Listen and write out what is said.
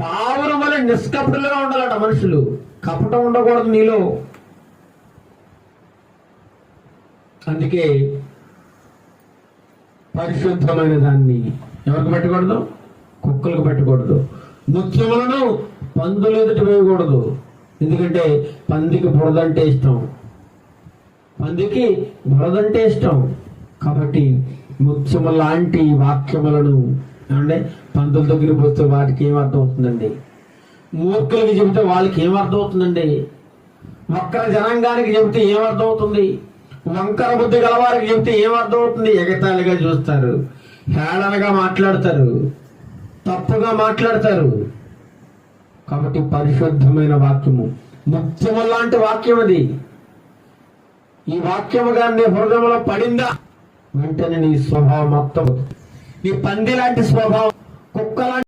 పావురం వల్ల నిష్కపటులుగా ఉండాలట మనుషులు. కపటం ఉండకూడదు నీలో. అందుకే పరిశుద్ధమైన దాన్ని ఎవరికి పెట్టకూడదు? కుక్కలకు పెట్టకూడదు. నృత్యములను పందులు ఎదుట వేయకూడదు. ఎందుకంటే పందికి బురదంటే ఇష్టం. పందికి బురదంటే ఇష్టం. కాబట్టి ముత్యము లాంటి వాక్యములను ఏమండి? పంతుల దగ్గరికి పోతే వాటికి ఏం అర్థం అవుతుందండి మూర్ఖులకి చెబితే వాళ్ళకి ఏం అర్థం అవుతుందండి వక్ర జనాంగానికి చెబితే ఏం అర్థం అవుతుంది వంకర బుద్ధి గలవారికి చెబితే ఏం అర్థం అవుతుంది ఎగతాళిగా చూస్తారు. హేళనగా మాట్లాడతారు. తప్పుగా మాట్లాడతారు. కాబట్టి పరిశుద్ధమైన వాక్యము. ముఖ్యము లాంటి వాక్యం అది. ఈ వాక్యము గాని నీ హృదయంలో పడిందా? వెంటనే నీ స్వభావం మొత్తం నీ పంది లాంటి స్వభావం కుక్క లాంటి